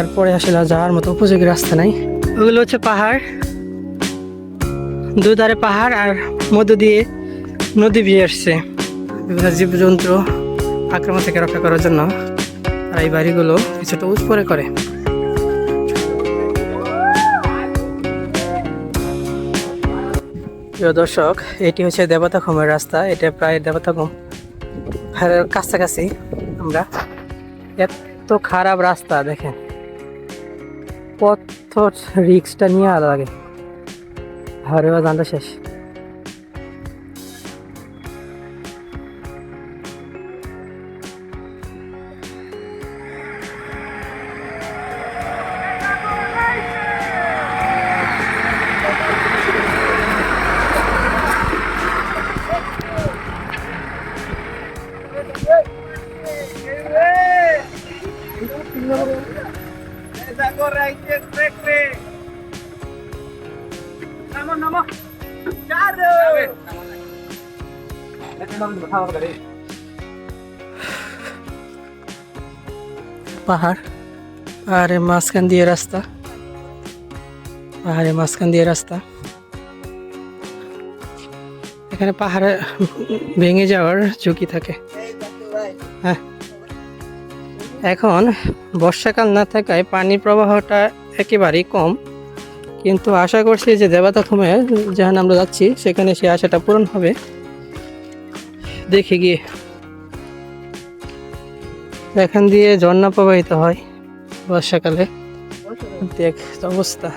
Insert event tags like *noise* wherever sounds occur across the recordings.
এরপরে আসলে যাওয়ার মতো উপযোগী রাস্তা নাই। ওগুলো হচ্ছে পাহাড়, দুধারে পাহাড় আর মধ্য দিয়ে নদী বিয়ে আসছে। বিভিন্ন জীবজন্তু আক্রমণ থেকে রক্ষা করার জন্য তারা এই বাড়িগুলো কিছুটা উঁচ করে। করে প্রিয় দর্শক, এটি হচ্ছে দেবতাখমের রাস্তা। এটা প্রায় দেবতাখম কাছাকাছি আমরা এত খারাপ রাস্তা দেখেন। কত রিক্সটা নিয়ে আলাদা লাগে। হারে জানটা শেষ। পাহাড়, পাহাড়ের মাঝখান দিয়ে রাস্তা, পাহাড়ের মাঝখান দিয়ে রাস্তা। এখানে পাহাড়ে ভেঙে যাওয়ার ঝুঁকি থাকে। হ্যাঁ। এখন বর্ষাকাল না থাকায় পানির প্রবাহটা একেবারেই কম। কিন্তু আশা করছি যে দেবাতথমে যেখানে আমরা যাচ্ছি, সেখানে সে আশাটা পূরণ হবে। দেখে গিয়ে। এখান দিয়ে ঝর্ণা প্রবাহিত হয় বর্ষাকালে। দেখ, অবস্থা।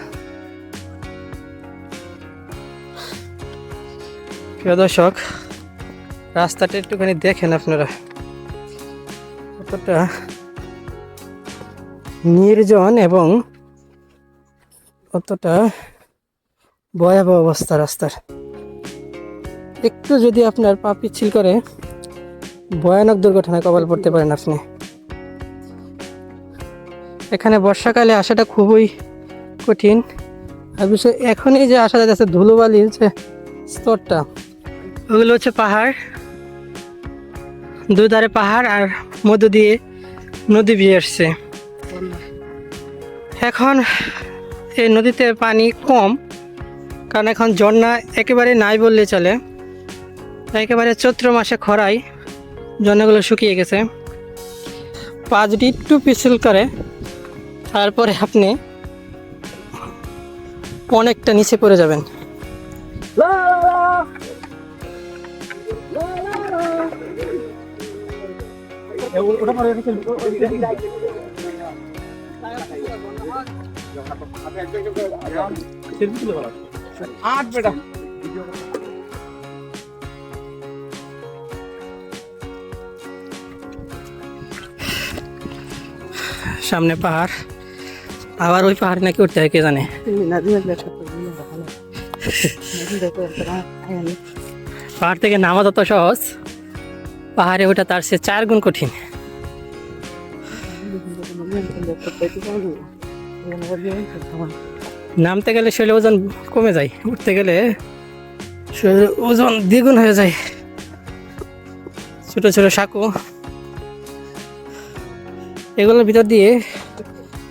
প্রিয় দর্শক, রাস্তাটা একটুখানি দেখেন আপনারা। কতটা নির্জন এবং কতটা ভয়াবহ অবস্থা রাস্তার। একটু যদি আপনার পা পিচ্ছিল করে, ভয়ানক দুর্ঘটনায় কপাল পড়তে পারেন আপনি। এখানে বর্ষাকালে আসাটা খুবই কঠিন। আর বিষয়, এখনই যে আসা যাচ্ছে ধুলোবালির যে স্তরটা, ওগুলো হচ্ছে পাহাড়। দুধারে পাহাড় আর মধ্য দিয়ে নদী বিয়ে আসছে। এখন এই নদীতে পানি কম কারণ এখন ঝর্ণা একেবারে নাই বললে চলে একেবারে চৈত্র মাসে খরায় ঝর্ণাগুলো শুকিয়ে গেছে পা যদি একটু পিছল করে তারপরে আপনি অনেকটা নিচে পড়ে যাবেন সামনে পাহাড়। আবার ওই পাহাড় নাকি উঠতে হয়, কে জানে? পাহাড় থেকে নামা যত সহজ, পাহাড়ে ওঠা তার সে চার গুণ কঠিন। নামতে গেলে শরীরে ওজন কমে যায় উঠতে গেলে শরীরের ওজন দ্বিগুণ হয়ে যায়। ছোট ছোট সাঁকো। এগুলোর ভিতর দিয়ে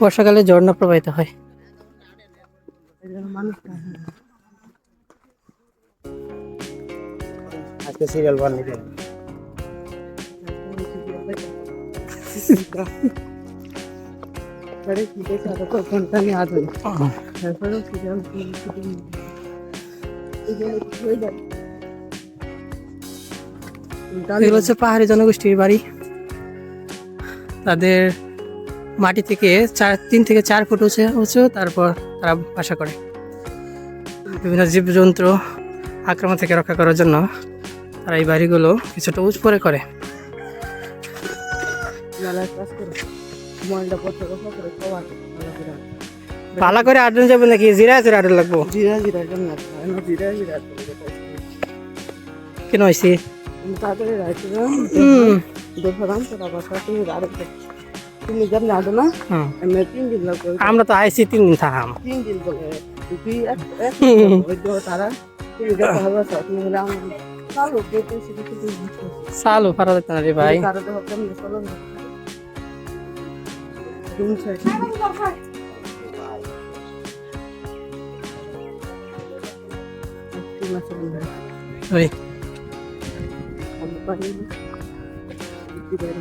বর্ষাকালে ঝর্ণা প্রবাহিত হয়। আজকে সিরিয়াল বানিয়ে *laughs* এগুলো হচ্ছে পাহাড়ি জনগোষ্ঠীর বাড়ি। তাদের মাটি থেকে চার তিন থেকে চার ফুট উঁচু উঁচু তারপর তারা বাসা করে। বিভিন্ন জীবজন্তু আক্রমণ থেকে রক্ষা করার জন্য তারা এই বাড়িগুলো কিছুটা উঁচু করে। করে। পালা করে আটজন যাবে নাকি? জিরা আছে আটজন লাগবো? জিরা জিরা কেমন জিরা জিরা কেন হয়েছি? তাড়াতাড়ি রাখছি হুম। দোসরাম তোরা বাসা তুমি আরেকটা তুমি যেমন আদো না হুম। তিন দিন লাগবে। আমরা তো আইসি তিন দিন থাকাম। তিন দিন বলে তুই এক এক ওই তো তারা তুমি দেখো হবে তুমি বলে আমার চালু চালু না রে ভাই। তারা তো হবে চলো কোন সাইড তিন মাসের মধ্যে ওই আমরা পারি না কি বাইরে